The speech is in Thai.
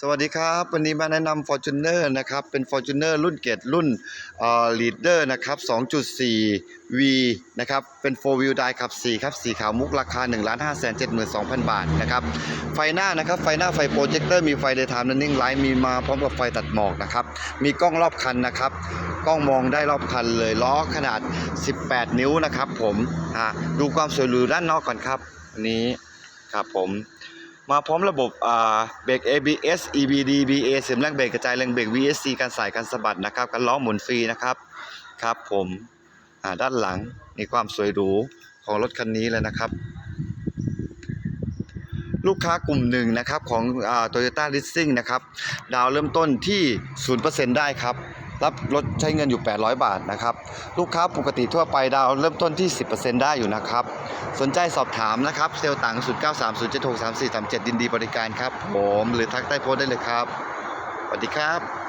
สวัสดีครับ วันนี้มาแนะนำ Fortuner นะครับ เป็น Fortuner รุ่นเกรดรุ่นเอ่อ Leader นะครับ 2.4 V นะครับ เป็น 4 wheel drive ขับ 4 ครับ สีขาวมุกราคา 1 5 7 2 0 0 0 บาทนะครับ ไฟหน้านะครับ ไฟหน้าไฟโปรเจคเตอร์มีไฟ daytime running light มีมาพร้อมกับไฟตัดหมอกนะครับ มีกล้องรอบคันนะครับ กล้องมองได้รอบคันเลยล้อขนาด 18 นิ้วนะครับผม อะดูความสวยหรูด้านนอกก่อนครับ อันนี้ครับผม มาพร้อมระบบเบรก ABS EBD BA เสียมแรงเบรกกระจายแรงเบรก VSC การสายการสะบัดนะครับกันล้อหมุนฟรีนะครับครับผมด้านหลังมีความสวยหรูของรถคันนี้เลยนะครับ ลูกค้ากลุ่มหนึ่งนะครับของโตโยต้าลิสซิ่งนะครับ ดาวเริ่มต้นที่ 0%ได้ครับ รับรถใช้เงินอยู่ 800 บาทนะครับลูกค้าปกติทั่วไปดาวเริ่มต้นที่ 10%ได้อยู่นะครับสนใจสอบถามนะครับเซลล์ต่าง 0 9 3 0 7 6 3 4 3 7ดินดีบริการครับผมหรือทักใต้โพสได้เลยครับสวัสดีครับ